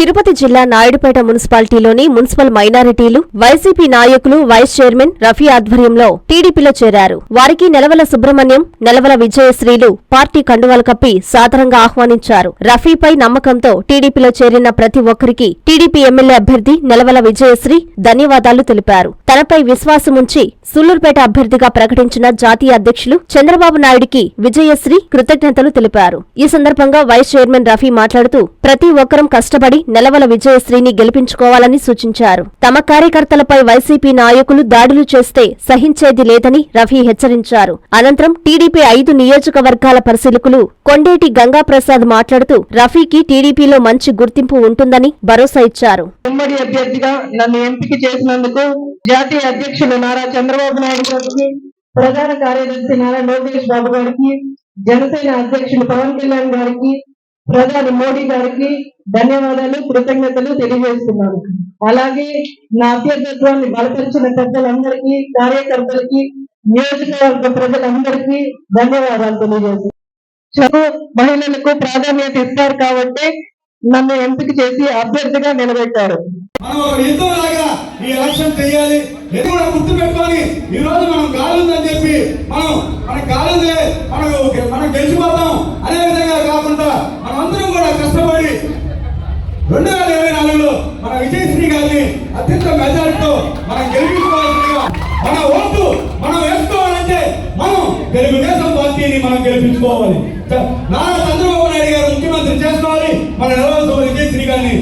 తిరుపతి జిల్లా నాయుడుపేట మున్సిపాలిటీలోని మున్సిపల్ మైనారిటీలు వైసీపీ నాయకులు వైస్ చైర్మన్ రఫీ ఆధ్వర్యంలో టీడీపీలో చేరారు. వారికి నెలవల సుబ్రహ్మణ్యం నెలవల విజయశ్రీలు పార్టీ కండువాలు కప్పి సాదరంగా ఆహ్వానించారు. రఫీపై నమ్మకంతో టీడీపీలో చేరిన ప్రతి ఒక్కరికి టీడీపీ ఎమ్మెల్యే అభ్యర్థి నెలవల విజయశ్రీ ధన్యవాదాలు తెలిపారు. తనపై విశ్వాసముంచి సూళ్ళూరుపేట అభ్యర్థిగా ప్రకటించిన జాతీయ అధ్యక్షులు చంద్రబాబు నాయుడికి విజయశ్రీ కృతజ్ఞతలు తెలిపారు. ఈ సందర్భంగా వైస్ చైర్మన్ రఫీ మాట్లాడుతూ ప్రతి ఒక్కరం కష్టపడి నెలవల విజయశ్రీని గెలిపించుకోవాలని సూచించారు. తమ కార్యకర్తలపై వైసీపీ నాయకులు దాడులు చేస్తే సహించేది లేదని రఫీ హెచ్చరించారు. అనంతరం టీడీపీ ఐదు నియోజకవర్గాల పరిశీలకులు కొండేటి గంగాప్రసాద్ మాట్లాడుతూ రఫీకి టీడీపీలో మంచి గుర్తింపు ఉంటుందని భరోసా ఇచ్చారు. ఉమ్మడి అభ్యర్థిగా నన్ను ఎంపిక చేసినందుకు జాతీయ అధ్యక్షులు నారా చంద్రబాబు నాయుడు గారికి ప్రధాన కార్యదర్శి నారా లోకేష్ బాబు గారికి జనసేన అధ్యక్షులు పవన్ కళ్యాణ్ గారికి ప్రధాని మోడీ గారికి ధన్యవాదాలు కృతజ్ఞతలు తెలియజేస్తున్నాను. అలాగే నా అభ్యర్థత్వాన్ని బలపరిచిన పెద్దలందరికీ కార్యకర్తలకి నియోజకవర్గ ప్రజలందరికీ ధన్యవాదాలు తెలియజేస్తున్నాను. చదువు మహిళలకు ప్రాధాన్యత ఇస్తారు కాబట్టి నన్ను ఎంపిక చేసి అభ్యర్థిగా నిలబెట్టారు. ఈ ఎలక్షన్ చేయాలి. ఇది కూడా గుర్తు పెట్టుకొని ఈ రోజు మనం గాలుందని చెప్పి మనం మనకు గాలుందే మనకు మనం గెలిచిపోతాం అనే విధంగా కాకుండా మనం అందరం కూడా కష్టపడి రెండు వేల ఇరవై నాలుగులో మన విజయశ్రీ గారిని అత్యంత మెజారిటీతో మనం గెలిపించుకోవాల్సిందిగా మన ఓటు మనం వేసుకోవాలంటే మనం తెలుగుదేశం పార్టీని మనం గెలిపించుకోవాలి. నారా చంద్రబాబు నాయుడు గారు ముఖ్యమంత్రి చేసుకోవాలి మన నిలవలసిన విజయశ్రీ గారిని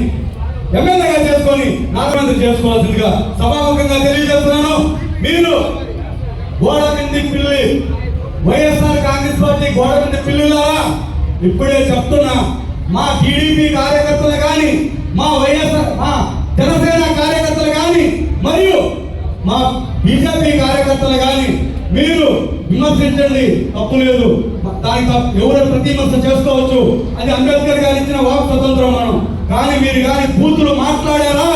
ఎమ్మెల్యేగా చేసుకొని నాగమంత్రి చేసుకోవాల్సిందిగా సభాముఖంగా తెలియజేస్తున్నాను. మీరు గోడ కింది పిల్లి వైఎస్ఆర్ కాంగ్రెస్ పార్టీ గోడ కింది పిల్లులారా? ఇప్పుడే చెప్తున్నా మా టీడీపీ కార్యకర్తలు కానీ మా వైఎస్ఆర్ మా జనసేన కార్యకర్తలు కానీ మరియు మా బీజేపీ కార్యకర్తలు కానీ మీరు విమర్శించండి తప్పు లేదు. దానికి ఎవరు ప్రతిమర్శ చేసుకోవచ్చు? అది అంబేద్కర్ గారు ఇచ్చిన వాక్ స్వతంత్రం మనం. కానీ మీరు కానీ బూతులు మాట్లాడారా?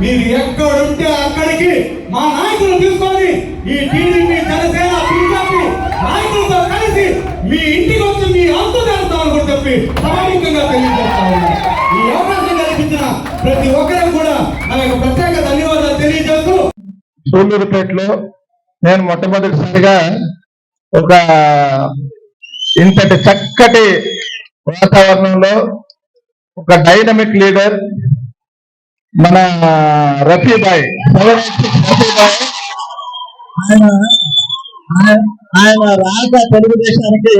మీరు ఎక్కడుంటే అక్కడికి మా నాయకులు తీసుకొని ఈ టీడీపీ జనసేన బీజేపీ నాయకులతో కలిసి మీ ఇంటికి వచ్చి మీ అంతు చేస్తామని కూడా చెప్పి సమాముఖంగా తెలియజేస్తా ఉన్నాను. ఈ అవకాశం కల్పించిన ప్రతి ఒక్కరూ కూడా నా యొక్క ప్రత్యేక ధన్యవాదాలు తెలియజేస్తూ సూళ్ళూరుపేటలో నేను మొట్టమొదటిసారిగా ఒక ఇంతటి చక్కటి వాతావరణంలో ఒక డైనమిక్ లీడర్ మన రఫీబాయ్ రఫీబాయ్ ఆయన- ఆయన రాక తెలుగుదేశానికి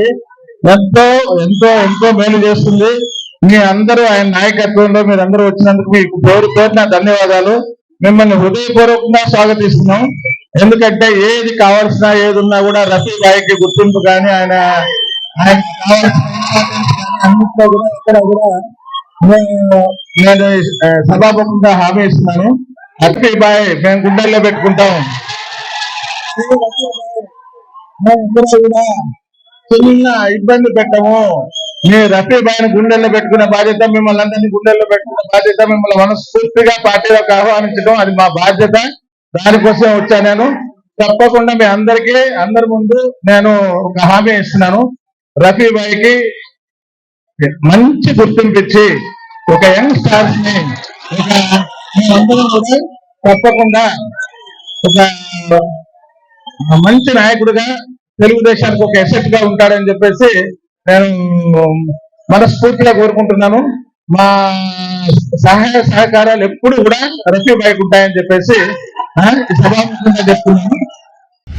ఎంతో ఎంతో ఎంతో మేలు చేస్తుంది. మీ అందరూ ఆయన నాయకత్వంలో మీరు అందరూ వచ్చినందుకు మీకు పేరు పేరున ధన్యవాదాలు. మిమ్మల్ని హృదయపూర్వకంగా స్వాగతిస్తున్నాం. ఎందుకంటే ఏది కావాల్సిన ఏది ఉన్నా కూడా రఫీ బాయ్కి గుర్తింపు కానీ ఆయన ఆయన అన్నింటిలో కూడా ఇక్కడ కూడా నేను నేను హామీ ఇస్తున్నాను. రఫీ బాయ్ మేము గుండెల్లో పెట్టుకుంటాం. కూడా చిన్న ఇబ్బంది పెట్టము. మీ రఫీ బాయ్ని గుండెల్లో పెట్టుకునే బాధ్యత మిమ్మల్ని అందరినీ గుండెల్లో పెట్టుకునే బాధ్యత మిమ్మల్ని మనస్ఫూర్తిగా పార్టీలోకి ఆహ్వానించడం అది మా బాధ్యత. దానికోసం వచ్చా నేను. తప్పకుండా మీ అందరికీ అందరి ముందు నేను ఒక హామీ ఇస్తున్నాను. రఫీ బాయ్కి మంచి గుర్తింపు ఇచ్చి ఒక యంగ్ స్టార్స్ని తప్పకుండా ఒక మంచి నాయకుడిగా తెలుగుదేశానికి ఒక ఎసెట్గా ఉంటాడని చెప్పేసి నేను మనస్ఫూర్తిగా కోరుకుంటున్నాను. మా సహాయ సహకారాలు ఎప్పుడు కూడా రఫీ బయట ఉంటాయని చెప్పేసి సభాముఖంగా చెప్తున్నాను.